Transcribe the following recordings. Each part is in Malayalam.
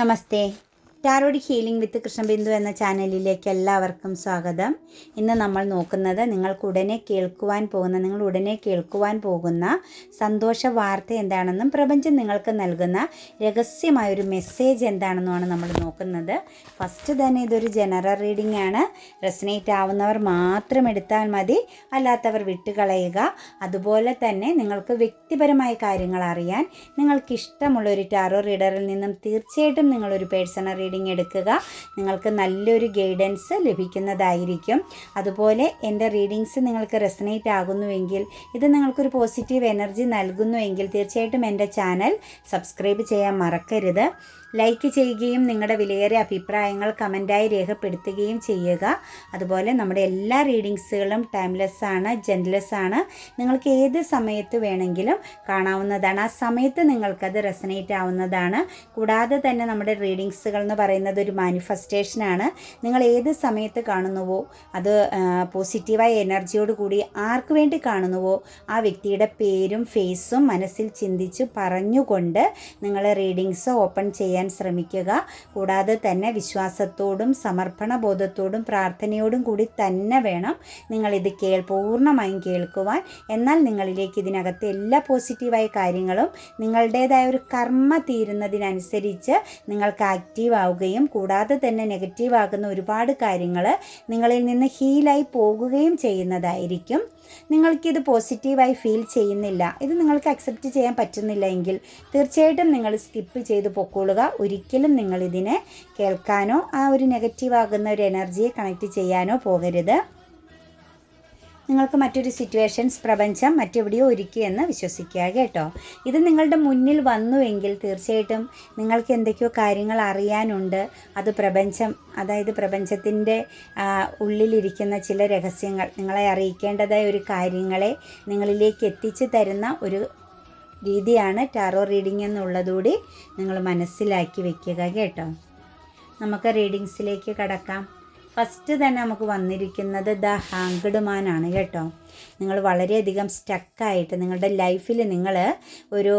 నమస్తే ടാരോഡ് ഹീലിംഗ് വിത്ത് കൃഷ്ണബിന്ദു എന്ന ചാനലിലേക്ക് എല്ലാവർക്കും സ്വാഗതം. ഇന്ന് നമ്മൾ നോക്കുന്നത് നിങ്ങൾക്ക് ഉടനെ കേൾക്കുവാൻ പോകുന്ന നിങ്ങൾ ഉടനെ കേൾക്കുവാൻ പോകുന്ന സന്തോഷ വാർത്ത എന്താണെന്നും പ്രപഞ്ചം നിങ്ങൾക്ക് നൽകുന്ന രഹസ്യമായൊരു മെസ്സേജ് എന്താണെന്നുമാണ് നമ്മൾ നോക്കുന്നത്. ഫസ്റ്റ് തന്നെ ഇതൊരു ജനറൽ റീഡിംഗ് ആണ്. റെസനേറ്റ് ആവുന്നവർ മാത്രം എടുത്താൽ മതി. അല്ലാത്തവർ വിട്ടുകളയുക. അതുപോലെ തന്നെ നിങ്ങൾക്ക് വ്യക്തിപരമായ കാര്യങ്ങൾ അറിയാൻ നിങ്ങൾക്ക് ഇഷ്ടമുള്ള ഒരു ടാറോ റീഡറിൽ നിന്നും തീർച്ചയായിട്ടും നിങ്ങളൊരു പേഴ്സണൽ റീഡിംഗ് എടുക്കുക. നിങ്ങൾക്ക് നല്ലൊരു ഗൈഡൻസ് ലഭിക്കുന്നതായിരിക്കും. അതുപോലെ എന്റെ റീഡിങ്സ് നിങ്ങൾക്ക് റെസനേറ്റ് ആകുന്നുവെങ്കിൽ ഇത് നിങ്ങൾക്കൊരു പോസിറ്റീവ് എനർജി നൽകുന്നുവെങ്കിൽ തീർച്ചയായിട്ടും എന്റെ ചാനൽ സബ്സ്ക്രൈബ് ചെയ്യാൻ മറക്കരുത്. ലൈക്ക് ചെയ്യുകയും നിങ്ങളുടെ വിലയേറിയ അഭിപ്രായങ്ങൾ കമന്റായി രേഖപ്പെടുത്തുകയും ചെയ്യുക. അതുപോലെ നമ്മുടെ എല്ലാ റീഡിങ്സുകളും ടൈംലെസ് ആണ് ജെൻലെസ് ആണ്. നിങ്ങൾക്ക് ഏത് സമയത്ത് വേണമെങ്കിലും കാണാവുന്നതാണ്. ആ സമയത്ത് നിങ്ങൾക്കത് റെസനേറ്റ് ആവുന്നതാണ്. കൂടാതെ തന്നെ നമ്മുടെ റീഡിങ്സുകൾ എന്ന് പറയുന്നത് ഒരു മാനിഫെസ്റ്റേഷനാണ് നിങ്ങൾ ഏത് സമയത്ത് കാണുന്നുവോ അത് പോസിറ്റീവായ എനർജിയോട് കൂടി ആർക്ക് വേണ്ടി കാണുന്നുവോ ആ വ്യക്തിയുടെ പേരും ഫേസും മനസ്സിൽ ചിന്തിച്ച് പറഞ്ഞുകൊണ്ട് നിങ്ങൾ റീഡിങ്സ് ഓപ്പൺ ചെയ്യാൻ ശ്രമിക്കുക. കൂടാതെ തന്നെ വിശ്വാസത്തോടും സമർപ്പണ ബോധത്തോടും പ്രാർത്ഥനയോടും കൂടി തന്നെ വേണം നിങ്ങളിത് കേൾ പൂർണമായും കേൾക്കുവാൻ. എന്നാൽ നിങ്ങളിലേക്ക് ഇതിനകത്ത് എല്ലാ പോസിറ്റീവായ കാര്യങ്ങളും നിങ്ങളുടേതായ ഒരു കർമ്മ തീരുന്നതിനനുസരിച്ച് നിങ്ങൾക്ക് ആക്റ്റീവ് ആവുകയും കൂടാതെ തന്നെ നെഗറ്റീവ് ആകുന്ന ഒരുപാട് കാര്യങ്ങൾ നിങ്ങളിൽ നിന്ന് ഹീലായി പോകുകയും ചെയ്യുന്നതായിരിക്കും. നിങ്ങൾക്കിത് പോസിറ്റീവായി ഫീൽ ചെയ്യുന്നില്ല. ഇത് നിങ്ങൾക്ക് അക്സെപ്റ്റ് ചെയ്യാൻ പറ്റുന്നില്ല എങ്കിൽ തീർച്ചയായിട്ടും നിങ്ങൾ സ്കിപ്പ് ചെയ്ത് പൊക്കോളുക. ഒരിക്കലും നിങ്ങളിതിനെ കേൾക്കാനോ ആ ഒരു നെഗറ്റീവ് ആകുന്ന ഒരു എനർജിയെ കണക്ട് ചെയ്യാനോ പോകരുത്. നിങ്ങൾക്ക് മറ്റൊരു സിറ്റുവേഷൻസ് പ്രപഞ്ചം മറ്റെവിടെയോ ഒരുക്കിയെന്ന് വിശ്വസിക്കുക കേട്ടോ. ഇത് നിങ്ങളുടെ മുന്നിൽ വന്നുവെങ്കിൽ തീർച്ചയായിട്ടും നിങ്ങൾക്ക് എന്തൊക്കെയോ കാര്യങ്ങൾ അറിയാനുണ്ട്. അത് പ്രപഞ്ചം അതായത് പ്രപഞ്ചത്തിന്റെ ഉള്ളിലിരിക്കുന്ന ചില രഹസ്യങ്ങൾ നിങ്ങളെ അറിയിക്കേണ്ടതായ ഒരു കാര്യങ്ങളെ നിങ്ങളിലേക്ക് എത്തിച്ചു തരുന്ന ഒരു രീതിയാണ് ടാറോ റീഡിംഗ് എന്നുള്ളതുകൂടി നിങ്ങൾ മനസ്സിലാക്കി വെക്കുക കേട്ടോ. നമുക്ക് റീഡിങ്സിലേക്ക് കടക്കാം. ഫസ്റ്റ് തന്നെ നമുക്ക് വന്നിരിക്കുന്നത് ദ ഹാങ്ക്ഡ് മാൻ ആണ് കേട്ടോ. നിങ്ങൾ വളരെയധികം സ്റ്റക്കായിട്ട് നിങ്ങളുടെ ലൈഫിൽ നിങ്ങൾ ഒരു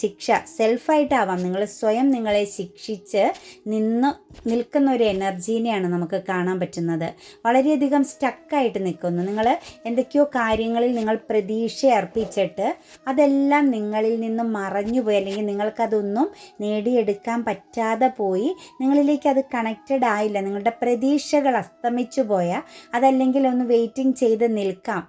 ശിക്ഷ സെൽഫായിട്ടാവാം നിങ്ങൾ സ്വയം നിങ്ങളെ ശിക്ഷിച്ച് നിന്ന് നിൽക്കുന്ന ഒരു എനർജീനെയാണ് നമുക്ക് കാണാൻ പറ്റുന്നത്. വളരെയധികം സ്റ്റക്കായിട്ട് നിൽക്കുന്നു. നിങ്ങൾ എന്തൊക്കെയോ കാര്യങ്ങളിൽ നിങ്ങൾ പ്രതീക്ഷ അർപ്പിച്ചിട്ട് അതെല്ലാം നിങ്ങളിൽ നിന്ന് മറഞ്ഞു പോയി അല്ലെങ്കിൽ നിങ്ങൾക്കതൊന്നും നേടിയെടുക്കാൻ പറ്റാതെ പോയി നിങ്ങളിലേക്ക് അത് കണക്റ്റഡ് ആയില്ല. നിങ്ങളുടെ പ്രതീക്ഷകൾ അസ്തമിച്ചു പോയ അതല്ലെങ്കിൽ ഒന്ന് വെയിറ്റിംഗ് ചെയ്ത് നിൽക്കാം.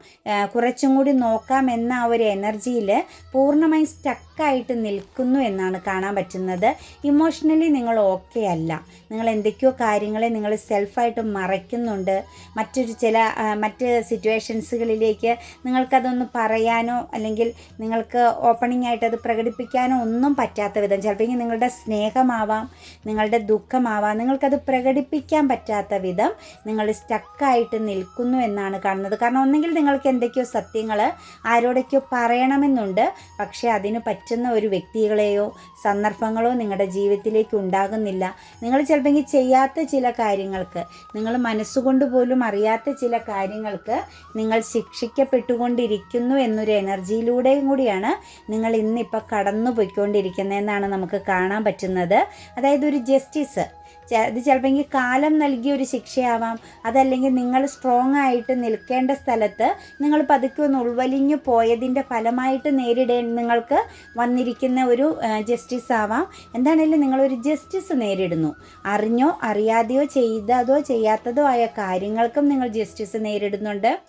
കുറച്ചും കൂടി നോക്കാം എന്ന ആ ഒരു എനർജിയിൽ പൂർണമായും സ്റ്റക്കായിട്ട് നിൽക്കുന്നു എന്നാണ് കാണാൻ പറ്റുന്നത്. ഇമോഷണലി നിങ്ങൾ ഓക്കെ അല്ല. നിങ്ങൾ എന്തൊക്കെയോ കാര്യങ്ങളെ നിങ്ങൾ സെൽഫായിട്ട് മറയ്ക്കുന്നുണ്ട്. മറ്റൊരു ചില മറ്റ് സിറ്റുവേഷൻസുകളിലേക്ക് നിങ്ങൾക്കതൊന്ന് പറയാനോ അല്ലെങ്കിൽ നിങ്ങൾക്ക് ഓപ്പണിംഗ് ആയിട്ട് അത് പ്രകടിപ്പിക്കാനോ ഒന്നും പറ്റാത്ത വിധം ചിലപ്പോൾ നിങ്ങളുടെ സ്നേഹമാവാം നിങ്ങളുടെ ദുഃഖമാവാം നിങ്ങൾക്കത് പ്രകടിപ്പിക്കാൻ പറ്റാത്ത വിധം നിങ്ങൾ സ്റ്റക്കായിട്ട് നിൽക്കുന്നു എന്നാണ് കാണുന്നത്. കാരണം ഒന്നെങ്കിൽ നിങ്ങൾക്ക് എന്തൊക്കെയോ സത്യങ്ങൾ ആരോടൊക്കെയോ പറയണമെന്നുണ്ട്. പക്ഷേ അതിന് പറ്റുന്ന ഒരു വ്യക്തികളെയോ സന്ദർഭങ്ങളോ നിങ്ങളുടെ ജീവിതത്തിലേക്ക് ഉണ്ടാകുന്നില്ല. നിങ്ങൾ ചിലപ്പോൾ ചെയ്യാത്ത ചില കാര്യങ്ങൾക്ക് നിങ്ങൾ മനസ്സുകൊണ്ട് പോലും അറിയാത്ത ചില കാര്യങ്ങൾക്ക് നിങ്ങൾ ശിക്ഷിക്കപ്പെട്ടുകൊണ്ടിരിക്കുന്നു എന്നൊരു എനർജിയിലൂടെയും കൂടിയാണ് നിങ്ങൾ ഇന്നിപ്പോൾ കടന്നു പോയിക്കൊണ്ടിരിക്കുന്നതെന്നാണ് നമുക്ക് കാണാൻ പറ്റുന്നത്. അതായത് ഒരു ജസ്റ്റിസ് ഇത് ചിലപ്പോൾ കാലം നൽകിയ ഒരു ശിക്ഷയാവാം. അതല്ലെങ്കിൽ നിങ്ങൾ സ്ട്രോങ് ആയിട്ട് നിൽക്കേണ്ട സ്ഥലത്ത് നിങ്ങൾ പതുക്കെ ഒന്ന് ഉൾവലിഞ്ഞു പോയതിന്റെ ഫലമായിട്ട് നേരിടേ നിങ്ങൾക്ക് വന്നിരിക്കുന്ന ഒരു ജസ്റ്റിസ് ആവാം. എന്താണെങ്കിലും നിങ്ങളൊരു ജസ്റ്റിസ് നേരിടുന്നു. അറിഞ്ഞോ അറിയാതെയോ ചെയ്തതോ ചെയ്യാത്തതോ ആയ കാര്യങ്ങൾക്കും നിങ്ങൾ ജസ്റ്റിസ് നേരിടുന്നുണ്ട്.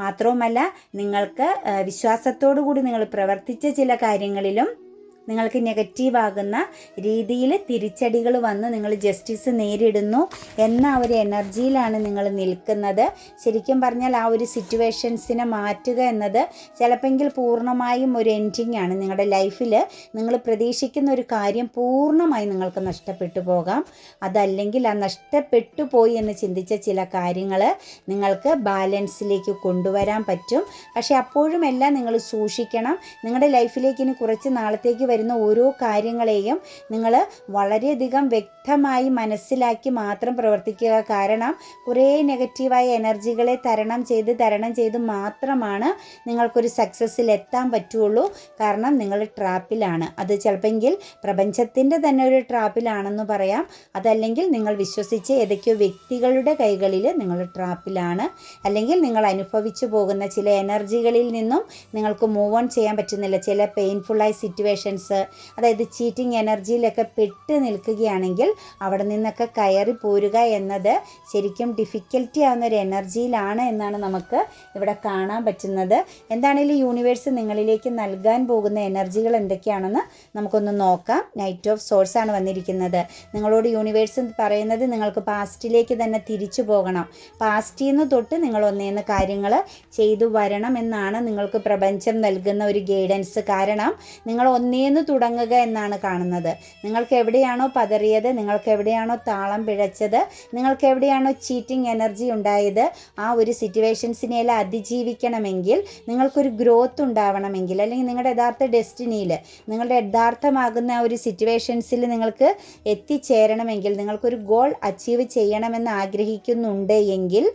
മാത്രവുമല്ല നിങ്ങൾക്ക് വിശ്വാസത്തോടു കൂടി നിങ്ങൾ പ്രവർത്തിച്ച ചില കാര്യങ്ങളിലും നിങ്ങൾക്ക് നെഗറ്റീവ് ആകുന്ന രീതിയിൽ തിരിച്ചടികൾ വന്ന് നിങ്ങൾ ജസ്റ്റിസ് നേരിടുന്നു എന്ന ഒരു എനർജിയിലാണ് നിങ്ങൾ നിൽക്കുന്നത്. ശരിക്കും പറഞ്ഞാൽ ആ ഒരു സിറ്റുവേഷൻസിനെ മാറ്റുക എന്നത് ചിലപ്പെങ്കിൽ പൂർണമായും ഒരു എൻഡിങ് ആണ്. നിങ്ങളുടെ ലൈഫിൽ നിങ്ങൾ പ്രതീക്ഷിക്കുന്ന ഒരു കാര്യം പൂർണമായി നിങ്ങൾക്ക് നഷ്ടപ്പെട്ടു പോകാം. അതല്ലെങ്കിൽ ആ നഷ്ടപ്പെട്ടു പോയി എന്ന് ചിന്തിച്ച ചില കാര്യങ്ങൾ നിങ്ങൾക്ക് ബാലൻസിലേക്ക് കൊണ്ടുവരാൻ പറ്റും. പക്ഷേ അപ്പോഴും എല്ലാം നിങ്ങൾ സൂക്ഷിക്കണം. നിങ്ങളുടെ ലൈഫിലേക്ക് ഇനി കുറച്ച് നാളത്തേക്ക് വരുന്ന ഓരോ കാര്യങ്ങളെയും നിങ്ങൾ വളരെയധികം വ്യക്തമായി മനസ്സിലാക്കി മാത്രം പ്രവർത്തിക്കുക. കാരണം കുറേ നെഗറ്റീവായ എനർജികളെ തരണം ചെയ്ത് തരണം ചെയ്ത് മാത്രമാണ് നിങ്ങൾക്കൊരു സക്സസ്സിൽ എത്താൻ പറ്റുള്ളൂ. കാരണം നിങ്ങൾ ട്രാപ്പിലാണ്. അത് ചിലപ്പെങ്കിൽ പ്രപഞ്ചത്തിന്റെ തന്നെ ഒരു ട്രാപ്പിലാണെന്ന് പറയാം. അതല്ലെങ്കിൽ നിങ്ങൾ വിശ്വസിച്ച് ഏതൊക്കെയോ വ്യക്തികളുടെ കൈകളിൽ നിങ്ങൾ ട്രാപ്പിലാണ്. അല്ലെങ്കിൽ നിങ്ങൾ അനുഭവിച്ചു പോകുന്ന ചില എനർജികളിൽ നിന്നും നിങ്ങൾക്ക് മൂവ് ഓൺ ചെയ്യാൻ പറ്റുന്നില്ല. ചില പെയിൻഫുള്ളായ സിറ്റുവേഷൻസ് അതായത് ചീറ്റിംഗ് എനർജിയിലൊക്കെ പെട്ട് നിൽക്കുകയാണെങ്കിൽ അവിടെ നിന്നൊക്കെ കയറി പോരുക എന്നത് ശരിക്കും ഡിഫിക്കൽറ്റി ആവുന്ന ഒരു എനർജിയിലാണ് എന്നാണ് നമുക്ക് ഇവിടെ കാണാൻ പറ്റുന്നത്. എന്താണെങ്കിലും യൂണിവേഴ്സ് നിങ്ങളിലേക്ക് നൽകാൻ പോകുന്ന എനർജികൾ എന്തൊക്കെയാണെന്ന് നമുക്കൊന്ന് നോക്കാം. നൈറ്റ് ഓഫ് സോഴ്സ് ആണ് വന്നിരിക്കുന്നത്. നിങ്ങളോട് യൂണിവേഴ്സ് പറയുന്നത് നിങ്ങൾക്ക് പാസ്റ്റിലേക്ക് തന്നെ തിരിച്ചു പോകണം. പാസ്റ്റിൽ നിന്ന് തൊട്ട് നിങ്ങൾ ഒന്നേന്ന് കാര്യങ്ങൾ ചെയ്തു വരണം എന്നാണ് നിങ്ങൾക്ക് പ്രപഞ്ചം നൽകുന്ന ഒരു ഗൈഡൻസ് കാരണം നിങ്ങൾ ഒന്നേന്ന് തുടങ്ങുക എന്നാണ് കാണുന്നത്. നിങ്ങൾക്ക് എവിടെയാണോ പതറിയത് നിങ്ങൾക്ക് എവിടെയാണോ താളം പിഴച്ചത് നിങ്ങൾക്ക് എവിടെയാണോ ചീറ്റിംഗ് എനർജി ഉണ്ടായത് ആ ഒരു സിറ്റുവേഷൻസിനെല്ലാം അതിജീവിക്കണമെങ്കിൽ നിങ്ങൾക്കൊരു ഗ്രോത്ത് ഉണ്ടാവണമെങ്കിൽ അല്ലെങ്കിൽ നിങ്ങളുടെ യഥാർത്ഥ ഡെസ്റ്റിനിയിൽ നിങ്ങളുടെ യഥാർത്ഥമാകുന്ന ഒരു സിറ്റുവേഷൻസിൽ നിങ്ങൾക്ക് എത്തിച്ചേരണമെങ്കിൽ നിങ്ങൾക്കൊരു ഗോൾ അച്ചീവ് ചെയ്യണമെന്ന് ആഗ്രഹിക്കുന്നുണ്ട് എങ്കിൽ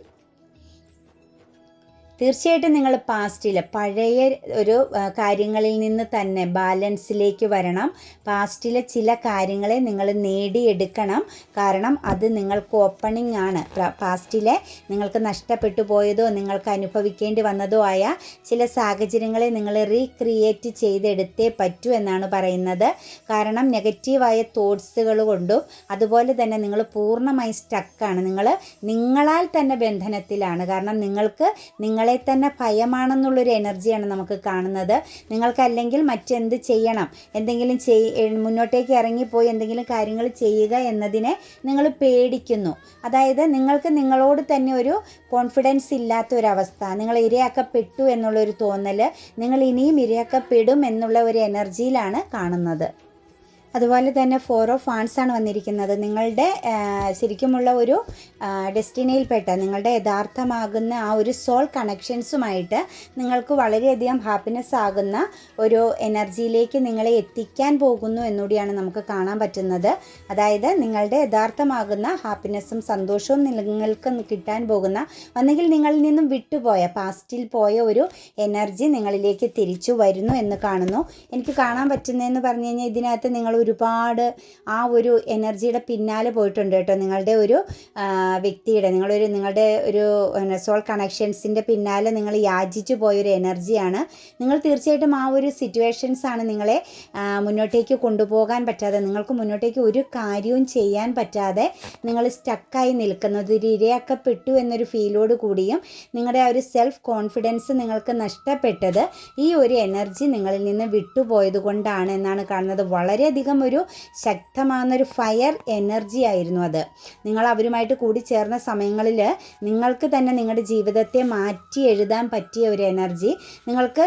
തീർച്ചയായിട്ടും നിങ്ങൾ പാസ്റ്റിൽ പഴയ ഒരു കാര്യങ്ങളിൽ നിന്ന് തന്നെ ബാലൻസിലേക്ക് വരണം. പാസ്റ്റിലെ ചില കാര്യങ്ങളെ നിങ്ങൾ നേടിയെടുക്കണം. കാരണം അത് നിങ്ങൾക്ക് ഓപ്പണിംഗ് ആണ്. പാസ്റ്റിലെ നിങ്ങൾക്ക് നഷ്ടപ്പെട്ടു പോയതോ നിങ്ങൾക്ക് അനുഭവിക്കേണ്ടി വന്നതോ ആയ ചില സാഹചര്യങ്ങളെ നിങ്ങൾ റീക്രിയേറ്റ് ചെയ്തെടുത്തേ പറ്റൂ എന്നാണ് പറയുന്നത്. കാരണം നെഗറ്റീവായ തോട്ട്സുകൾ കൊണ്ടും അതുപോലെ തന്നെ നിങ്ങൾ പൂർണമായി സ്റ്റക്കാണ് നിങ്ങൾ നിങ്ങളാൽ തന്നെ ബന്ധനത്തിലാണ്. കാരണം നിങ്ങൾക്ക് നിങ്ങളെ തന്നെ ഭയമാണെന്നുള്ളൊരു എനർജിയാണ് നമുക്ക് കാണുന്നത്. നിങ്ങൾക്കല്ലെങ്കിൽ മറ്റെന്ത് ചെയ്യണം? എന്തെങ്കിലും ചെയ് മുന്നോട്ടേക്ക് ഇറങ്ങിപ്പോയി എന്തെങ്കിലും കാര്യങ്ങൾ ചെയ്യുക എന്നതിനെ നിങ്ങൾ പേടിക്കുന്നു. അതായത് നിങ്ങൾക്ക് നിങ്ങളോട് തന്നെ ഒരു കോൺഫിഡൻസ് ഇല്ലാത്ത ഒരവസ്ഥ നിങ്ങൾ ഇരയാക്കപ്പെട്ടു എന്നുള്ളൊരു തോന്നൽ നിങ്ങൾ ഇനിയും ഇരയാക്കപ്പെടും എന്നുള്ള ഒരു എനർജിയിലാണ് കാണുന്നത്. അതുപോലെ തന്നെ ഫോർ ഓഫ് ഫാൻസ് ആണ് വന്നിരിക്കുന്നത്. നിങ്ങളുടെ ശരിക്കുമുള്ള ഒരു ഡെസ്റ്റിനയിൽപ്പെട്ട നിങ്ങളുടെ യഥാർത്ഥമാകുന്ന ആ ഒരു സോൾ കണക്ഷൻസുമായിട്ട് നിങ്ങൾക്ക് വളരെയധികം ഹാപ്പിനെസ് ആകുന്ന ഒരു എനർജിയിലേക്ക് നിങ്ങളെ എത്തിക്കാൻ പോകുന്നു എന്നുകൂടിയാണ് നമുക്ക് കാണാൻ പറ്റുന്നത്. അതായത് നിങ്ങളുടെ യഥാർത്ഥമാകുന്ന ഹാപ്പിനെസ്സും സന്തോഷവും നിങ്ങൾക്ക് കിട്ടാൻ പോകുന്ന ഒന്നെങ്കിൽ നിങ്ങളിൽ നിന്നും വിട്ടുപോയ പാസ്റ്റിൽ പോയ ഒരു എനർജി നിങ്ങളിലേക്ക് തിരിച്ചു വരുന്നു എന്ന് കാണുന്നു. എനിക്ക് കാണാൻ പറ്റുന്നതെന്ന് പറഞ്ഞു കഴിഞ്ഞാൽ ഇതിനകത്ത് നിങ്ങൾ ഒരുപാട് ആ ഒരു എനർജിയുടെ പിന്നാലെ പോയിട്ടുണ്ട് കേട്ടോ നിങ്ങളുടെ ഒരു വ്യക്തിയുടെ നിങ്ങളൊരു നിങ്ങളുടെ ഒരു സോൾ കണക്ഷൻസിന്റെ പിന്നാലെ നിങ്ങൾ യാചിച്ചു പോയൊരു എനർജിയാണ്. നിങ്ങൾ തീർച്ചയായിട്ടും ആ ഒരു സിറ്റുവേഷൻസാണ് നിങ്ങളെ മുന്നോട്ടേക്ക് കൊണ്ടുപോകാൻ പറ്റാതെ നിങ്ങൾക്ക് മുന്നോട്ടേക്ക് ഒരു കാര്യവും ചെയ്യാൻ പറ്റാതെ നിങ്ങൾ സ്റ്റക്കായി നിൽക്കുന്നത്. ഒരു ഇരയാക്കപ്പെട്ടു എന്നൊരു ഫീലോട് കൂടിയും നിങ്ങളുടെ ആ ഒരു സെൽഫ് കോൺഫിഡൻസ് നിങ്ങൾക്ക് നഷ്ടപ്പെട്ടത് ഈ ഒരു എനർജി നിങ്ങളിൽ നിന്ന് വിട്ടുപോയത് കൊണ്ടാണ് എന്നാണ് കാണുന്നത്. വളരെയധികം ഒരു ശക്തമാകുന്നൊരു ഫയർ എനർജി ആയിരുന്നു അത്. നിങ്ങൾ അവരുമായിട്ട് കൂടി ചേർന്ന സമയങ്ങളിൽ നിങ്ങൾക്ക് തന്നെ നിങ്ങളുടെ ജീവിതത്തെ മാറ്റി എഴുതാൻ പറ്റിയ ഒരു എനർജി നിങ്ങൾക്ക്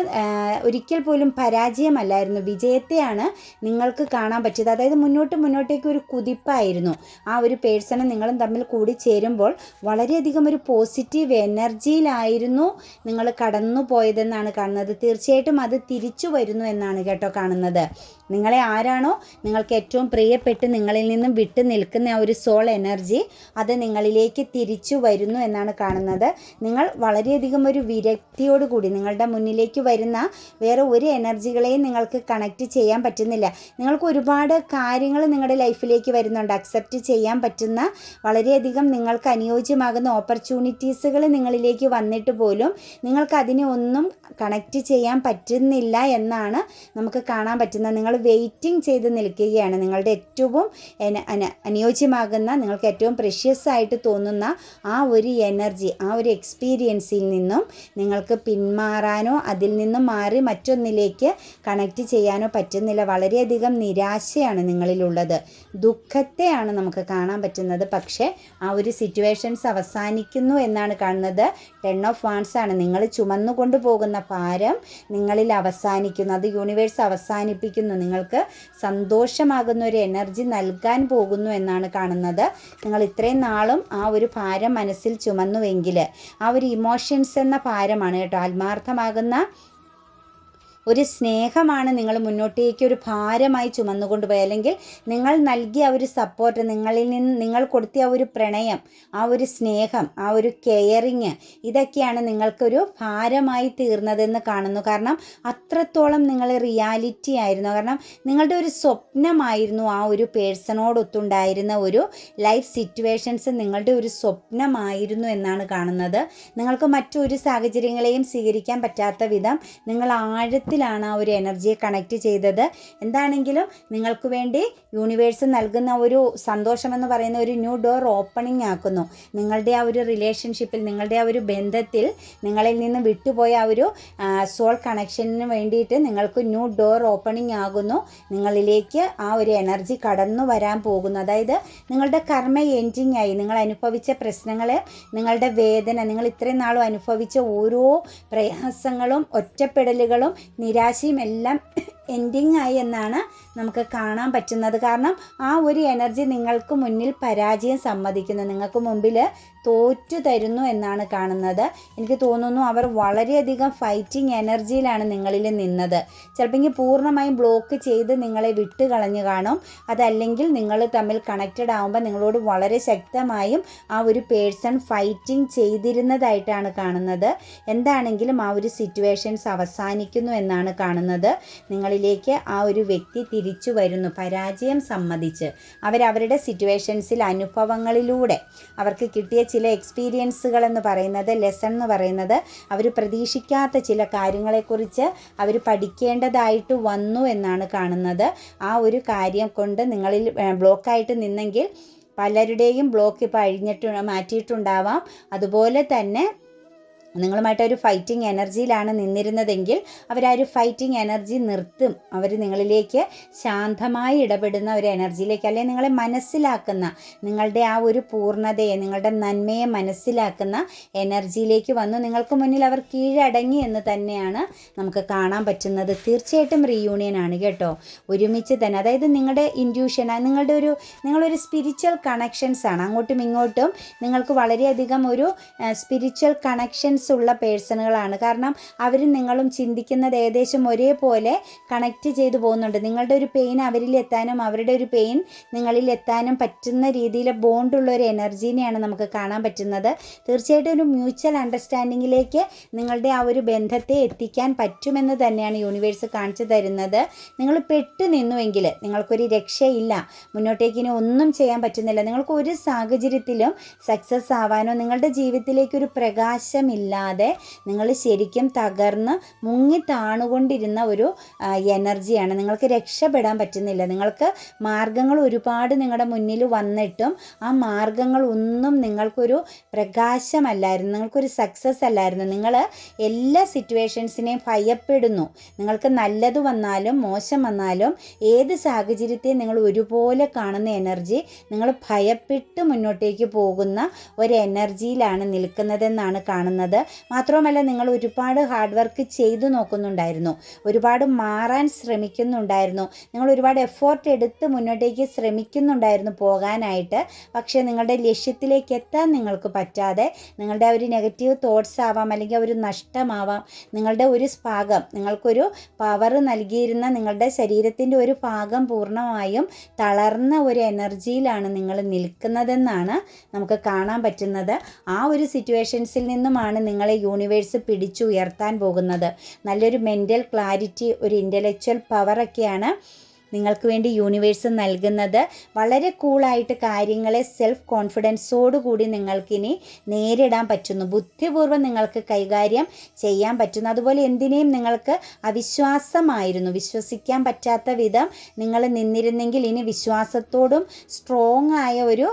ഒരിക്കൽ പോലും പരാജയമല്ലായിരുന്നു. വിജയത്തെയാണ് നിങ്ങൾക്ക് കാണാൻ പറ്റിയത്. അതായത് മുന്നോട്ട് മുന്നോട്ടേക്ക് ഒരു കുതിപ്പായിരുന്നു. ആ ഒരു പേഴ്സണെ നിങ്ങളും തമ്മിൽ കൂടി ചേരുമ്പോൾ വളരെയധികം ഒരു പോസിറ്റീവ് എനർജിയിലായിരുന്നു നിങ്ങൾ കടന്നു പോയതെന്നാണ് കാണുന്നത്. തീർച്ചയായിട്ടും അത് തിരിച്ചു വരുന്നു എന്നാണ് കേട്ടോ കാണുന്നത്. നിങ്ങളെ ആരാണോ? നിങ്ങൾക്ക് ഏറ്റവും പ്രിയപ്പെട്ട് നിങ്ങളിൽ നിന്നും വിട്ടു നിൽക്കുന്ന ആ ഒരു സോൾ എനർജി അത് നിങ്ങളിലേക്ക് തിരിച്ചു വരുന്നു എന്നാണ് കാണുന്നത്. നിങ്ങൾ വളരെയധികം ഒരു വിരക്തിയോടുകൂടി നിങ്ങളുടെ മുന്നിലേക്ക് വരുന്ന വേറെ ഒരു എനർജികളെയും നിങ്ങൾക്ക് കണക്ട് ചെയ്യാൻ പറ്റുന്നില്ല. നിങ്ങൾക്ക് ഒരുപാട് കാര്യങ്ങൾ നിങ്ങളുടെ ലൈഫിലേക്ക് വരുന്നുണ്ട്. അക്സെപ്റ്റ് ചെയ്യാൻ പറ്റുന്ന വളരെയധികം നിങ്ങൾക്ക് അനുയോജ്യമാകുന്ന ഓപ്പർച്യൂണിറ്റീസുകൾ നിങ്ങളിലേക്ക് വന്നിട്ട് പോലും നിങ്ങൾക്ക് അതിനെ ഒന്നും കണക്ട് ചെയ്യാൻ പറ്റുന്നില്ല എന്നാണ് നമുക്ക് കാണാൻ പറ്റുന്നത്. നിങ്ങൾ വെയിറ്റിംഗ് ചെയ്ത് നിൽക്കുകയാണ്. നിങ്ങളുടെ ഏറ്റവും അനുയോജ്യമാകുന്ന നിങ്ങൾക്ക് ഏറ്റവും പ്രഷ്യസ് ആയിട്ട് തോന്നുന്ന ആ ഒരു എനർജി ആ ഒരു എക്സ്പീരിയൻസിൽ നിന്നും നിങ്ങൾക്ക് പിന്മാറാനോ അതിൽ നിന്നും മാറി മറ്റൊന്നിലേക്ക് കണക്റ്റ് ചെയ്യാനോ പറ്റുന്നില്ല. വളരെയധികം നിരാശയാണ് നിങ്ങളിലുള്ളത്. ദുഃഖത്തെയാണ് നമുക്ക് കാണാൻ പറ്റുന്നത്. പക്ഷേ ആ ഒരു സിറ്റുവേഷൻസ് അവസാനിക്കുന്നു എന്നാണ് കാണുന്നത്. ടെൻ ഓഫ് വാൺസ് ആണ്. നിങ്ങൾ ചുമന്നുകൊണ്ട് പോകുന്ന ഭാരം നിങ്ങളിൽ അവസാനിക്കുന്നു. അത് യൂണിവേഴ്സ് അവസാനിപ്പിക്കുന്നു. നിങ്ങൾക്ക് സന്തോഷമാകുന്ന ഒരു എനർജി നൽകാൻ പോകുന്നു എന്നാണ് കാണുന്നത്. നിങ്ങൾ ഇത്രയും നാളും ആ ഒരു ഭാരം മനസ്സിൽ ചുമന്നുവെങ്കിൽ ആ ഒരു ഇമോഷൻസ് എന്ന ഭാരമാണ് കേട്ടോ ആത്മാർത്ഥമാകുന്ന ഒരു സ്നേഹമാണ് നിങ്ങൾ മുന്നോട്ടേക്ക് ഒരു ഭാരമായി ചുമന്നുകൊണ്ട് അല്ലെങ്കിൽ നിങ്ങൾ നൽകിയ ആ ഒരു സപ്പോർട്ട് നിങ്ങളിൽ നിന്ന് നിങ്ങൾ കൊടുത്തിയ ആ ഒരു പ്രണയം ആ ഒരു സ്നേഹം ആ ഒരു കെയറിങ് ഇതൊക്കെയാണ് നിങ്ങൾക്കൊരു ഭാരമായി തീർന്നതെന്ന് കാണുന്നു. കാരണം അത്രത്തോളം നിങ്ങൾ റിയാലിറ്റി ആയിരുന്നു. കാരണം നിങ്ങളുടെ ഒരു സ്വപ്നമായിരുന്നു ആ ഒരു പേഴ്സണോടൊത്തുണ്ടായിരുന്ന ഒരു ലൈഫ് സിറ്റുവേഷൻസ് നിങ്ങളുടെ ഒരു സ്വപ്നമായിരുന്നു എന്നാണ് കാണുന്നത്. നിങ്ങൾക്ക് മറ്റൊരു സാഹചര്യങ്ങളെയും സ്വീകരിക്കാൻ പറ്റാത്ത വിധം നിങ്ങൾ ആഴത്തിലാണ് ആ ഒരു എനർജിയെ കണക്റ്റ് ചെയ്തത്. എന്താണെങ്കിലും നിങ്ങൾക്ക് വേണ്ടി യൂണിവേഴ്സ് നൽകുന്ന ഒരു സന്തോഷമെന്ന് പറയുന്ന ഒരു ന്യൂ ഡോർ ഓപ്പണിംഗ് ആക്കുന്നു. നിങ്ങളുടെ ആ ഒരു റിലേഷൻഷിപ്പിൽ നിങ്ങളുടെ ആ ഒരു ബന്ധത്തിൽ നിങ്ങളിൽ നിന്ന് വിട്ടുപോയ ആ ഒരു സോൾ കണക്ഷന് വേണ്ടിയിട്ട് നിങ്ങൾക്ക് ന്യൂ ഡോർ ഓപ്പണിംഗ് ആകുന്നു. നിങ്ങളിലേക്ക് ആ ഒരു എനർജി കടന്നു വരാൻ പോകുന്നു. അതായത് നിങ്ങളുടെ കർമ്മ എൻഡിങ് ആയി നിങ്ങൾ അനുഭവിച്ച പ്രശ്നങ്ങൾ നിങ്ങളുടെ വേദന നിങ്ങൾ ഇത്രയും നാളും അനുഭവിച്ച ഓരോ പ്രയാസങ്ങളും ഒറ്റപ്പെടലുകളും നിരാശയും എല്ലാം എൻഡിങ് ആയി എന്നാണ് നമുക്ക് കാണാൻ പറ്റുന്നത്. കാരണം ആ ഒരു എനർജി നിങ്ങൾക്ക് മുന്നിൽ പരാജയം സമ്മതിക്കുന്നു. നിങ്ങൾക്ക് മുമ്പിൽ തോറ്റു തരുന്നു എന്നാണ് കാണുന്നത്. എനിക്ക് തോന്നുന്നു അവർ വളരെയധികം ഫൈറ്റിംഗ് എനർജിയിലാണ് നിങ്ങളിൽ നിന്നത്. ചിലപ്പോൾ പൂർണമായും ബ്ലോക്ക് ചെയ്ത് നിങ്ങളെ വിട്ട് കളഞ്ഞു കാണും. അതല്ലെങ്കിൽ നിങ്ങൾ തമ്മിൽ കണക്റ്റഡ് ആകുമ്പോൾ നിങ്ങളോട് വളരെ ശക്തമായും ആ ഒരു പേഴ്സൺ ഫൈറ്റിംഗ് ചെയ്തിരുന്നതായിട്ടാണ് കാണുന്നത്. എന്താണെങ്കിലും ആ ഒരു സിറ്റുവേഷൻസ് അവസാനിക്കുന്നു എന്നാണ് കാണുന്നത്. നിങ്ങളിലേക്ക് ആ ഒരു വ്യക്തി തിരിച്ചു വരുന്നു. പരാജയം സമ്മതിച്ച്. അവരവരുടെ സിറ്റുവേഷൻസിൽ അനുഭവങ്ങളിലൂടെ. അവർക്ക് കിട്ടിയ ചില എക്സ്പീരിയൻസുകൾ എന്ന് പറയുന്നത് ലെസൺ എന്ന് പറയുന്നത് അവർ പ്രതീക്ഷിക്കാത്ത ചില കാര്യങ്ങളെക്കുറിച്ച് അവർ പഠിക്കേണ്ടതായിട്ട് വന്നു എന്നാണ് കാണുന്നത്. ആ ഒരു കാര്യം കൊണ്ട് നിങ്ങളിൽ ബ്ലോക്കായിട്ട് നിന്നെങ്കിൽ പലരുടെയും ബ്ലോക്ക് ഇപ്പോൾ അഴിഞ്ഞിട്ട് മാറ്റിയിട്ടുണ്ടാവാം. അതുപോലെ തന്നെ നിങ്ങളുമായിട്ട് ഒരു ഫൈറ്റിംഗ് എനർജിയിലാണ് നിന്നിരുന്നതെങ്കിൽ അവർ ആ ഒരു ഫൈറ്റിംഗ് എനർജി നിർത്തും. അവർ നിങ്ങളിലേക്ക് ശാന്തമായി ഇടപെടുന്ന ഒരു എനർജിയിലേക്ക് അല്ലെങ്കിൽ നിങ്ങളെ മനസ്സിലാക്കുന്ന നിങ്ങളുടെ ആ ഒരു പൂർണതയെ നിങ്ങളുടെ നന്മയെ മനസ്സിലാക്കുന്ന എനർജിയിലേക്ക് വന്നു. നിങ്ങൾക്ക് മുന്നിൽ അവർ കീഴടങ്ങി എന്ന് തന്നെയാണ് നമുക്ക് കാണാൻ പറ്റുന്നത്. തീർച്ചയായിട്ടും റീയൂണിയൻ ആണ് കേട്ടോ. ഒരുമിച്ച് തന്നെ അതായത് നിങ്ങളുടെ ഇൻഡ്യൂഷൻ നിങ്ങളുടെ ഒരു നിങ്ങളൊരു സ്പിരിച്വൽ കണക്ഷൻസ് ആണ്. അങ്ങോട്ടും ഇങ്ങോട്ടും നിങ്ങൾക്ക് വളരെയധികം ഒരു സ്പിരിച്വൽ കണക്ഷൻസ് ഉള്ള പേഴ്സണുകളാണ്. കാരണം അവരും നിങ്ങളും ചിന്തിക്കുന്നത് ഏകദേശം ഒരേപോലെ കണക്റ്റ് ചെയ്തു പോകുന്നുണ്ട്. നിങ്ങളുടെ ഒരു പെയിൻ അവരിൽ എത്താനും അവരുടെ ഒരു പെയിൻ നിങ്ങളിൽ എത്താനും പറ്റുന്ന രീതിയിൽ ബോണ്ടുള്ള ഒരു എനർജീനെയാണ് നമുക്ക് കാണാൻ പറ്റുന്നത്. തീർച്ചയായിട്ടും ഒരു മ്യൂച്വൽ അണ്ടർസ്റ്റാൻഡിങ്ങിലേക്ക് നിങ്ങളുടെ ആ ഒരു ബന്ധത്തെ എത്തിക്കാൻ പറ്റുമെന്ന് തന്നെയാണ് യൂണിവേഴ്സ് കാണിച്ചു തരുന്നത്. നിങ്ങൾ പെട്ട് നിന്നുവെങ്കിൽ നിങ്ങൾക്കൊരു രക്ഷയില്ല. മുന്നോട്ടേക്ക് ഇനി ഒന്നും ചെയ്യാൻ പറ്റുന്നില്ല. നിങ്ങൾക്ക് ഒരു സാഹചര്യത്തിലും സക്സസ് ആവാനോ നിങ്ങളുടെ ജീവിതത്തിലേക്ക് ഒരു പ്രകാശമില്ല. ഇല്ലാതെ നിങ്ങൾ ശരിക്കും തകർന്ന് മുങ്ങി താണുകൊണ്ടിരുന്ന ഒരു എനർജിയാണ്. നിങ്ങൾക്ക് രക്ഷപ്പെടാൻ പറ്റുന്നില്ല. നിങ്ങൾക്ക് മാർഗങ്ങൾ ഒരുപാട് നിങ്ങളുടെ മുന്നിൽ വന്നിട്ടും ആ മാർഗങ്ങൾ ഒന്നും നിങ്ങൾക്കൊരു പ്രകാശമല്ലായിരുന്നു. നിങ്ങൾക്കൊരു സക്സസ് അല്ലായിരുന്നു. നിങ്ങൾ എല്ലാ സിറ്റുവേഷൻസിനെയും ഭയപ്പെടുന്നു. നിങ്ങൾക്ക് നല്ലത് വന്നാലും മോശം വന്നാലും ഏത് സാഹചര്യത്തെയും നിങ്ങൾ ഒരുപോലെ കാണുന്ന എനർജി നിങ്ങൾ ഭയപ്പെട്ട് മുന്നോട്ടേക്ക് പോകുന്ന ഒരു എനർജിയിലാണ് നിൽക്കുന്നതെന്നാണ് കാണുന്നത്. മാത്രവുമല്ല നിങ്ങൾ ഒരുപാട് ഹാർഡ് വർക്ക് ചെയ്തു നോക്കുന്നുണ്ടായിരുന്നു. ഒരുപാട് മാറാൻ ശ്രമിക്കുന്നുണ്ടായിരുന്നു. നിങ്ങൾ ഒരുപാട് എഫോർട്ട് എടുത്ത് മുന്നോട്ടേക്ക് ശ്രമിക്കുന്നുണ്ടായിരുന്നു പോകാനായിട്ട്. പക്ഷേ നിങ്ങളുടെ ലക്ഷ്യത്തിലേക്ക് എത്താൻ നിങ്ങൾക്ക് പറ്റാതെ നിങ്ങളുടെ ഒരു നെഗറ്റീവ് തോട്ട്സ് ആവാം അല്ലെങ്കിൽ ഒരു നഷ്ടമാവാം. നിങ്ങളുടെ ഒരു ഭാഗം നിങ്ങൾക്കൊരു പവർ നൽകിയിരുന്ന നിങ്ങളുടെ ശരീരത്തിന്റെ ഒരു ഭാഗം പൂർണമായും തളർന്ന ഒരു എനർജിയിലാണ് നിങ്ങൾ നിൽക്കുന്നതെന്നാണ് നമുക്ക് കാണാൻ പറ്റുന്നത്. ആ ഒരു സിറ്റുവേഷൻസിൽ നിന്നുമാണ് നിങ്ങളെ യൂണിവേഴ്സ് പിടിച്ചുയർത്താൻ പോകുന്നത്. നല്ലൊരു മെന്റൽ ക്ലാരിറ്റി ഒരു ഇന്റലക്ച്വൽ പവറൊക്കെയാണ് നിങ്ങൾക്ക് വേണ്ടി യൂണിവേഴ്സ് നൽകുന്നത്. വളരെ കൂളായിട്ട് കാര്യങ്ങളെ സെൽഫ് കോൺഫിഡൻസോടുകൂടി നിങ്ങൾക്കിനി നേരിടാൻ പറ്റുന്നു. ബുദ്ധിപൂർവം നിങ്ങൾക്ക് കൈകാര്യം ചെയ്യാൻ പറ്റുന്നു. അതുപോലെ എന്തിനേയും നിങ്ങൾക്ക് അവിശ്വാസമായിരുന്നു. വിശ്വസിക്കാൻ പറ്റാത്ത വിധം നിങ്ങൾ നിന്നിരുന്നെങ്കിൽ ഇനി വിശ്വാസത്തോടും സ്ട്രോങ് ആയ ഒരു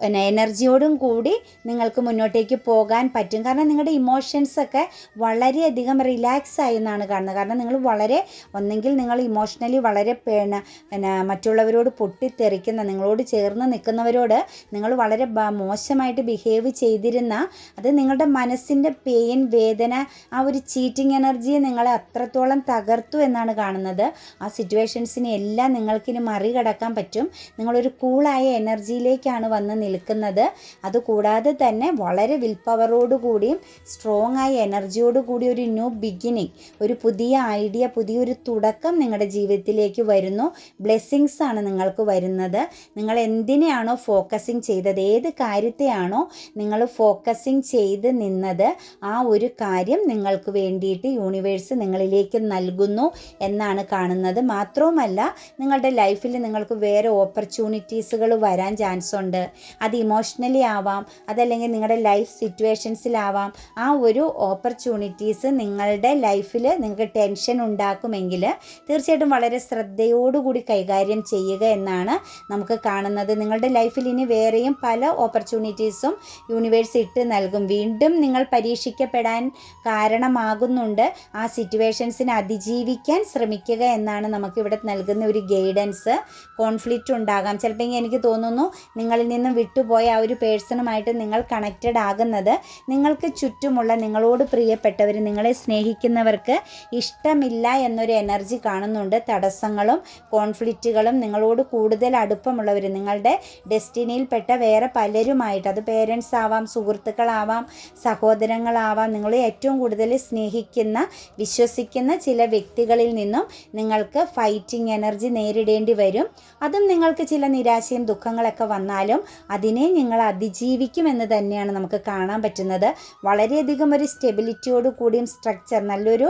പിന്നെ എനർജിയോടും കൂടി നിങ്ങൾക്ക് മുന്നോട്ടേക്ക് പോകാൻ പറ്റും. കാരണം നിങ്ങളുടെ ഇമോഷൻസൊക്കെ വളരെയധികം റിലാക്സ് ആയി എന്നാണ് കാണുന്നത്. കാരണം നിങ്ങൾ വളരെ ഒന്നെങ്കിൽ നിങ്ങൾ ഇമോഷണലി വളരെ പിന്നെ മറ്റുള്ളവരോട് പൊട്ടിത്തെറിക്കുന്ന നിങ്ങളോട് ചേർന്ന് നിൽക്കുന്നവരോട് നിങ്ങൾ വളരെ മോശമായിട്ട് ബിഹേവ് ചെയ്തിരുന്ന അത് നിങ്ങളുടെ മനസ്സിന്റെ പെയിൻ വേദന ആ ഒരു ചീറ്റിംഗ് എനർജിയെ നിങ്ങളെ അത്രത്തോളം തകർത്തു എന്നാണ് കാണുന്നത്. ആ സിറ്റുവേഷൻസിനെ എല്ലാം നിങ്ങൾക്കിനി മറികടക്കാൻ പറ്റും. നിങ്ങളൊരു കൂളായ എനർജിയിലേക്കാണ് വന്ന് നിൽക്കുന്നത്. അതുകൂടാതെ തന്നെ വളരെ വിൽ പവറോടുകൂടിയും സ്ട്രോങ് ആയ എനർജിയോട് കൂടി ഒരു ന്യൂ ബിഗിനിങ് ഒരു പുതിയ ഐഡിയ പുതിയൊരു തുടക്കം നിങ്ങളുടെ ജീവിതത്തിലേക്ക് വരുന്നു. ബ്ലെസ്സിങ്സ് ആണ് നിങ്ങൾക്ക് വരുന്നത്. നിങ്ങൾ എന്തിനെയാണോ ഫോക്കസിങ് ചെയ്തത് ഏത് കാര്യത്തെയാണോ നിങ്ങൾ ഫോക്കസിങ് ചെയ്ത് നിന്നത് ആ ഒരു കാര്യം നിങ്ങൾക്ക് വേണ്ടിയിട്ട് യൂണിവേഴ്സ് നിങ്ങളിലേക്ക് നൽകുന്നു എന്നാണ് കാണുന്നത്. മാത്രവുമല്ല നിങ്ങളുടെ ലൈഫിൽ നിങ്ങൾക്ക് വേറെ ഓപ്പർച്യൂണിറ്റീസുകൾ വരാൻ ചാൻസ് ഉണ്ട്. അത് ഇമോഷണലി ആവാം അതല്ലെങ്കിൽ നിങ്ങളുടെ ലൈഫ് സിറ്റുവേഷൻസിലാവാം ആ ഒരു ഓപ്പർച്യൂണിറ്റീസ് നിങ്ങളുടെ ലൈഫിൽ നിങ്ങൾക്ക് ടെൻഷൻ ഉണ്ടാക്കുമെങ്കിൽ തീർച്ചയായിട്ടും വളരെ ശ്രദ്ധയോടുകൂടി കൈകാര്യം ചെയ്യുക എന്നാണ് നമുക്ക് കാണുന്നത്. നിങ്ങളുടെ ലൈഫിൽ ഇനി വേറെയും പല ഓപ്പർച്യൂണിറ്റീസും യൂണിവേഴ്സ് ഇട്ട് നൽകും. വീണ്ടും നിങ്ങൾ പരീക്ഷിക്കപ്പെടാൻ കാരണമാകുന്നുണ്ട്. ആ സിറ്റുവേഷൻസിനെ അതിജീവിക്കാൻ ശ്രമിക്കുക എന്നാണ് നമുക്കിവിടെ നൽകുന്ന ഒരു ഗൈഡൻസ് കോൺഫ്ലിക്റ്റ് ഉണ്ടാകാം. ചിലപ്പോൾ എനിക്ക് തോന്നുന്നു നിങ്ങളിൽ നിന്നും വിട്ടുപോയ ആ ഒരു പേഴ്സണുമായിട്ട് നിങ്ങൾ കണക്റ്റഡ് ആകുന്നത് നിങ്ങൾക്ക് ചുറ്റുമുള്ള നിങ്ങളോട് പ്രിയപ്പെട്ടവർ നിങ്ങളെ സ്നേഹിക്കുന്നവർക്ക് ഇഷ്ടമില്ല എന്നൊരു എനർജി കാണുന്നുണ്ട്. തടസ്സങ്ങളും കോൺഫ്ലിക്റ്റുകളും നിങ്ങളോട് കൂടുതൽ അടുപ്പമുള്ളവർ നിങ്ങളുടെ ഡെസ്റ്റിനിയിൽപ്പെട്ട വേറെ പലരുമായിട്ട് അത് പേരൻസ് ആവാം സുഹൃത്തുക്കളാവാം സഹോദരങ്ങളാവാം നിങ്ങൾ ഏറ്റവും കൂടുതൽ സ്നേഹിക്കുന്ന വിശ്വസിക്കുന്ന ചില വ്യക്തികളിൽ നിന്നും നിങ്ങൾക്ക് ഫൈറ്റിംഗ് എനർജി നേരിടേണ്ടി വരും. അതും നിങ്ങൾക്ക് ചില നിരാശയും ദുഃഖങ്ങളൊക്കെ വന്നാലും അതിനെ നിങ്ങൾ അതിജീവിക്കുമെന്ന് തന്നെയാണ് നമുക്ക് കാണാൻ പറ്റുന്നത്. വളരെയധികം ഒരു സ്റ്റെബിലിറ്റിയോട് കൂടിയും സ്ട്രക്ചർ നല്ലൊരു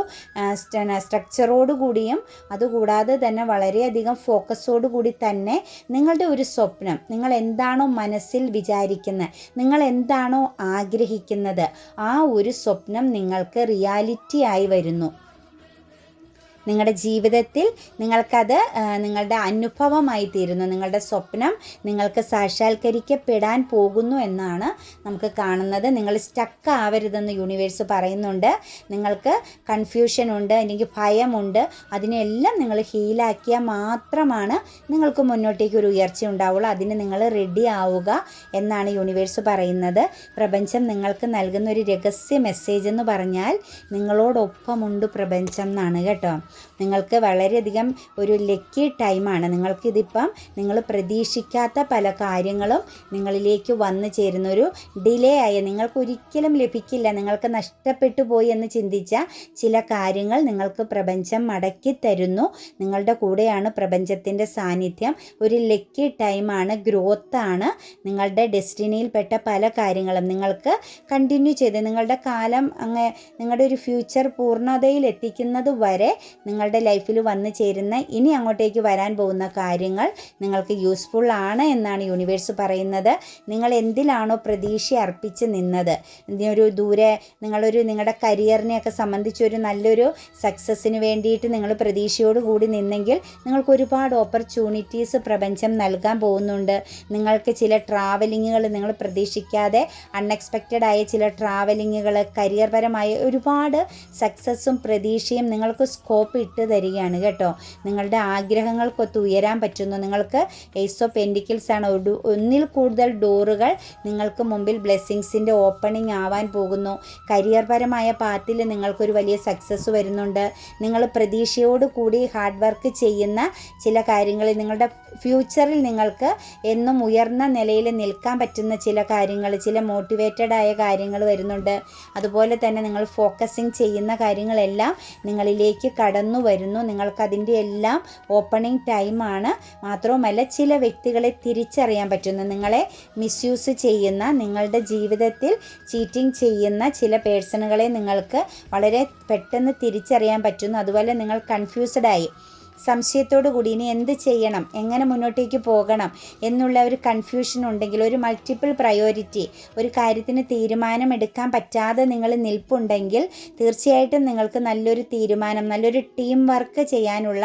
സ്ട്രക്ചറോട് കൂടിയും അതുകൂടാതെ തന്നെ വളരെയധികം ഫോക്കസോട് കൂടി തന്നെ നിങ്ങളുടെ ഒരു സ്വപ്നം നിങ്ങൾ എന്താണോ മനസ്സിൽ വിചാരിക്കുന്നത് നിങ്ങൾ എന്താണോ ആഗ്രഹിക്കുന്നത് ആ ഒരു സ്വപ്നം നിങ്ങൾക്ക് റിയാലിറ്റി ആയി വരുന്നു. നിങ്ങളുടെ ജീവിതത്തിൽ നിങ്ങൾക്കത് നിങ്ങളുടെ അനുഭവമായി തീരുന്നു. നിങ്ങളുടെ സ്വപ്നം നിങ്ങൾക്ക് സാക്ഷാത്കരിക്കപ്പെടാൻ പോകുന്നു എന്നാണ് നമുക്ക് കാണുന്നത്. നിങ്ങൾ സ്റ്റക്ക് ആവരുതെന്ന് യൂണിവേഴ്സ് പറയുന്നുണ്ട്. നിങ്ങൾക്ക് കൺഫ്യൂഷൻ ഉണ്ട് അല്ലെങ്കിൽ ഭയമുണ്ട്. അതിനെല്ലാം നിങ്ങൾ ഹീലാക്കിയാൽ മാത്രമാണ് നിങ്ങൾക്ക് മുന്നോട്ടേക്ക് ഒരു ഉയർച്ച ഉണ്ടാവുള്ളൂ. അതിന് നിങ്ങൾ റെഡി ആവുക എന്നാണ് യൂണിവേഴ്സ് പറയുന്നത്. പ്രപഞ്ചം നിങ്ങൾക്ക് നൽകുന്ന ഒരു രഹസ്യ മെസ്സേജ് എന്ന് പറഞ്ഞാൽ നിങ്ങളോടൊപ്പമുണ്ട് പ്രപഞ്ചം എന്നാണ് കേട്ടോ. നിങ്ങൾക്ക് വളരെയധികം ഒരു ലക്കി ടൈമാണ് നിങ്ങൾക്കിതിപ്പം നിങ്ങൾ പ്രതീക്ഷിക്കാത്ത പല കാര്യങ്ങളും നിങ്ങളിലേക്ക് വന്നു ചേരുന്നൊരു ഡിലേ ആയ. നിങ്ങൾക്ക് ഒരിക്കലും ലഭിക്കില്ല. നിങ്ങൾക്ക് നഷ്ടപ്പെട്ടു പോയി എന്ന് ചിന്തിച്ച ചില കാര്യങ്ങൾ നിങ്ങൾക്ക് പ്രപഞ്ചം മടക്കി തരുന്നു. നിങ്ങളുടെ കൂടെയാണ് പ്രപഞ്ചത്തിന്റെ സാന്നിധ്യം. ഒരു ലക്കി ടൈമാണ് ഗ്രോത്താണ് നിങ്ങളുടെ ഡെസ്റ്റിനിയിൽപ്പെട്ട പല കാര്യങ്ങളും. നിങ്ങൾക്ക് കണ്ടിന്യൂ ചെയ്ത് നിങ്ങളുടെ കാലം അങ്ങ് നിങ്ങളുടെ ഒരു ഫ്യൂച്ചർ പൂർണതയിൽ എത്തിക്കുന്നത് വരെ നിങ്ങളുടെ ലൈഫിൽ വന്നു ചേരുന്ന ഇനി അങ്ങോട്ടേക്ക് വരാൻ പോകുന്ന കാര്യങ്ങൾ നിങ്ങൾക്ക് യൂസ്ഫുൾ ആണ് എന്നാണ് യൂണിവേഴ്സ് പറയുന്നത്. നിങ്ങൾ എന്തിലാണോ പ്രതീക്ഷ അർപ്പിച്ച് നിന്നത്? ഒരു ദൂരെ നിങ്ങളൊരു നിങ്ങളുടെ കരിയറിനെയൊക്കെ സംബന്ധിച്ചൊരു നല്ലൊരു സക്സസ്സിന് വേണ്ടിയിട്ട് നിങ്ങൾ പ്രതീക്ഷയോട് കൂടി നിന്നെങ്കിൽ നിങ്ങൾക്ക് ഒരുപാട് ഓപ്പർച്യൂണിറ്റീസ് പ്രപഞ്ചം നൽകാൻ പോകുന്നുണ്ട്. നിങ്ങൾക്ക് ചില ട്രാവലിങ്ങുകൾ നിങ്ങൾ പ്രതീക്ഷിക്കാതെ അൺഎക്സ്പെക്റ്റഡ് ആയ ചില ട്രാവലിങ്ങുകൾ കരിയർപരമായ ഒരുപാട് സക്സസ്സും പ്രതീക്ഷയും നിങ്ങൾക്ക് സ്കോപ്പ് ഇട്ട് തരികയാണ് കേട്ടോ. നിങ്ങളുടെ ആഗ്രഹങ്ങൾക്കൊത്ത് ഉയരാൻ പറ്റുന്നു. നിങ്ങൾക്ക് എയ്സ് ഓഫ് പെൻഡിക്കിൾസ് ആണ്. ഒരു ഒന്നിൽ കൂടുതൽ ഡോറുകൾ നിങ്ങൾക്ക് മുമ്പിൽ ബ്ലെസ്സിങ്സിന്റെ ഓപ്പണിംഗ് ആവാൻ പോകുന്നു. കരിയർ പരമായ പാത്തിൽ നിങ്ങൾക്കൊരു വലിയ സക്സസ് വരുന്നുണ്ട്. നിങ്ങൾ പ്രതീക്ഷയോട് കൂടി ഹാർഡ് വർക്ക് ചെയ്യുന്ന ചില കാര്യങ്ങളിൽ നിങ്ങളുടെ ഫ്യൂച്ചറിൽ നിങ്ങൾക്ക് എന്നും ഉയർന്ന നിലയിൽ നിൽക്കാൻ പറ്റുന്ന ചില കാര്യങ്ങൾ ചില മോട്ടിവേറ്റഡ് ആയ കാര്യങ്ങൾ വരുന്നുണ്ട്. അതുപോലെ തന്നെ നിങ്ങൾ ഫോക്കസിങ് ചെയ്യുന്ന കാര്യങ്ങളെല്ലാം നിങ്ങളിലേക്ക് കടന്നു വരുന്നു. നിങ്ങൾക്ക് അതിന്റെ എല്ലാം ഓപ്പണിംഗ് ടൈമാണ് മാത്രവുമല്ല ചില വ്യക്തികളെ തിരിച്ചറിയാൻ പറ്റുന്നു. നിങ്ങളെ മിസ്യൂസ് ചെയ്യുന്ന നിങ്ങളുടെ ജീവിതത്തിൽ ചീറ്റിംഗ് ചെയ്യുന്ന ചില പേഴ്സണുകളെ നിങ്ങൾക്ക് വളരെ പെട്ടെന്ന് തിരിച്ചറിയാൻ പറ്റുന്നു. അതുപോലെ നിങ്ങൾ കൺഫ്യൂസ്ഡ് ആയി. സംശയത്തോടു കൂടി ഇനി എന്ത് ചെയ്യണം? എങ്ങനെ മുന്നോട്ടേക്ക് പോകണം? എന്നുള്ള ഒരു കൺഫ്യൂഷൻ ഉണ്ടെങ്കിൽ ഒരു മൾട്ടിപ്പിൾ പ്രയോറിറ്റി ഒരു കാര്യത്തിന് തീരുമാനമെടുക്കാൻ പറ്റാതെ നിങ്ങൾ നിൽപ്പുണ്ടെങ്കിൽ തീർച്ചയായിട്ടും നിങ്ങൾക്ക് നല്ലൊരു തീരുമാനം നല്ലൊരു ടീം വർക്ക് ചെയ്യാനുള്ള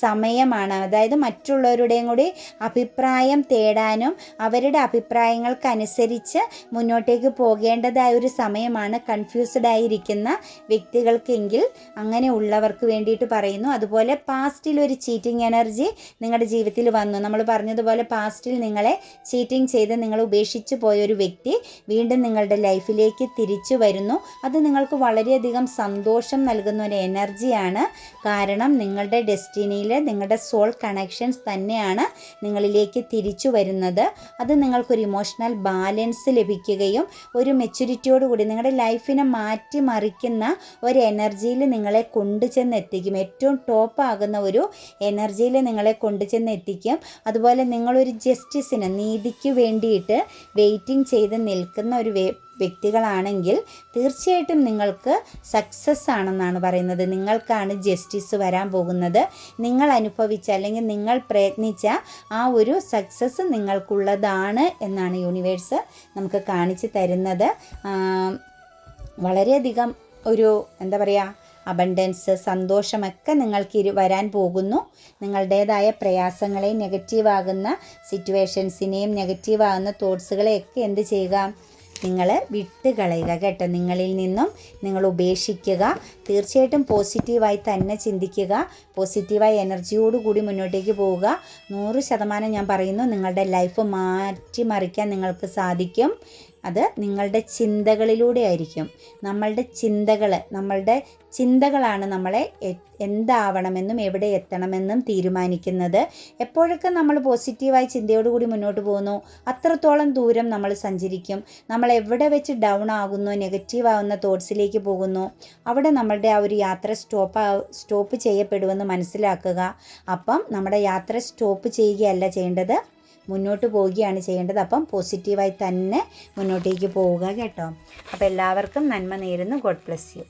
സമയമാണ്. അതായത് മറ്റുള്ളവരുടെയും കൂടി അഭിപ്രായം തേടാനും അവരുടെ അഭിപ്രായങ്ങൾക്കനുസരിച്ച് മുന്നോട്ടേക്ക് പോകേണ്ടതായ ഒരു സമയമാണ് കൺഫ്യൂസ്ഡ് ആയിരിക്കുന്ന വ്യക്തികൾക്കെങ്കിൽ അങ്ങനെ ഉള്ളവർക്ക് വേണ്ടിയിട്ട് പറയുന്നു. അതുപോലെ പാസ്റ്റിൽ രീതിയിൽ ഒരു ചീറ്റിംഗ് എനർജി നിങ്ങളുടെ ജീവിതത്തിൽ വന്നു. നമ്മൾ പറഞ്ഞതുപോലെ പാസ്റ്റിൽ നിങ്ങളെ ചീറ്റിംഗ് ചെയ്ത് നിങ്ങൾ ഉപേക്ഷിച്ച് പോയ ഒരു വ്യക്തി വീണ്ടും നിങ്ങളുടെ ലൈഫിലേക്ക് തിരിച്ചു വരുന്നു. അത് നിങ്ങൾക്ക് വളരെയധികം സന്തോഷം നൽകുന്ന ഒരു എനർജിയാണ് കാരണം നിങ്ങളുടെ ഡെസ്റ്റിനിയിൽ നിങ്ങളുടെ സോൾ കണക്ഷൻസ് തന്നെയാണ് നിങ്ങളിലേക്ക് തിരിച്ചു വരുന്നത്. അത് നിങ്ങൾക്കൊരു ഇമോഷണൽ ബാലൻസ് ലഭിക്കുകയും ഒരു മെച്യൂരിറ്റിയോട് കൂടി നിങ്ങളുടെ ലൈഫിനെ മാറ്റിമറിക്കുന്ന ഒരു എനർജിയിൽ നിങ്ങളെ കൊണ്ടുചെന്ന് എത്തിക്കും ഏറ്റവും ടോപ്പ് ആകുന്ന ഒരു എനർജിയിൽ നിങ്ങളെ കൊണ്ടുചെന്ന് എത്തിക്കും. അതുപോലെ നിങ്ങളൊരു ജസ്റ്റിസിന് നീതിക്ക് വേണ്ടിയിട്ട് വെയിറ്റിംഗ് ചെയ്ത് നിൽക്കുന്ന ഒരു വ്യക്തികളാണെങ്കിൽ തീർച്ചയായിട്ടും നിങ്ങൾക്ക് സക്സസ് ആണെന്നാണ് പറയുന്നത്. നിങ്ങൾക്കാണ് ജസ്റ്റിസ് വരാൻ പോകുന്നത്. നിങ്ങൾ അനുഭവിച്ച അല്ലെങ്കിൽ നിങ്ങൾ പ്രയത്നിച്ച ആ ഒരു സക്സസ് നിങ്ങൾക്കുള്ളതാണ് എന്നാണ് യൂണിവേഴ്സ് നമുക്ക് കാണിച്ചു തരുന്നത്. വളരെയധികം ഒരു എന്താ പറയുക അബണ്ടൻസ് സന്തോഷമൊക്കെ നിങ്ങൾക്ക് ഇരു വരാൻ പോകുന്നു. നിങ്ങളുടേതായ പ്രയാസങ്ങളെയും നെഗറ്റീവാകുന്ന സിറ്റുവേഷൻസിനെയും നെഗറ്റീവാകുന്ന തോട്ട്സുകളെയൊക്കെ എന്ത് ചെയ്യുക? നിങ്ങൾ വിട്ടുകളയുക കേട്ടോ. നിങ്ങളിൽ നിന്നും നിങ്ങൾ ഉപേക്ഷിക്കുക. തീർച്ചയായിട്ടും പോസിറ്റീവായി തന്നെ ചിന്തിക്കുക. പോസിറ്റീവായ എനർജിയോടുകൂടി മുന്നോട്ടേക്ക് പോവുക. നൂറ് ശതമാനം ഞാൻ പറയുന്നു നിങ്ങളുടെ ലൈഫ് മാറ്റിമറിക്കാൻ നിങ്ങൾക്ക് സാധിക്കും. അത് നിങ്ങളുടെ ചിന്തകളിലൂടെ ആയിരിക്കും. നമ്മളുടെ ചിന്തകൾ നമ്മളുടെ ചിന്തകളാണ് നമ്മളെ എന്താവണമെന്നും എവിടെ എത്തണമെന്നും തീരുമാനിക്കുന്നത്. എപ്പോഴൊക്കെ നമ്മൾ പോസിറ്റീവായ ചിന്തയോടുകൂടി മുന്നോട്ട് പോകുന്നു അത്രത്തോളം ദൂരം നമ്മൾ സഞ്ചരിക്കും. നമ്മൾ എവിടെ വെച്ച് ഡൗൺ ആകുന്നു നെഗറ്റീവ് ആവുന്ന തോട്ട്സിലേക്ക് പോകുന്നു അവിടെ നമ്മളുടെ ആ ഒരു യാത്ര സ്റ്റോപ്പ് സ്റ്റോപ്പ് ചെയ്യപ്പെടുമെന്ന് മനസ്സിലാക്കുക. അപ്പം നമ്മുടെ യാത്ര സ്റ്റോപ്പ് ചെയ്യുകയല്ല ചെയ്യേണ്ടത് മുന്നോട്ട് പോവുകയാണ് ചെയ്യേണ്ടത്. അപ്പം പോസിറ്റീവായി തന്നെ മുന്നോട്ടേക്ക് പോവുക കേട്ടോ. അപ്പോൾ എല്ലാവർക്കും നന്മ നേരുന്നു. God bless you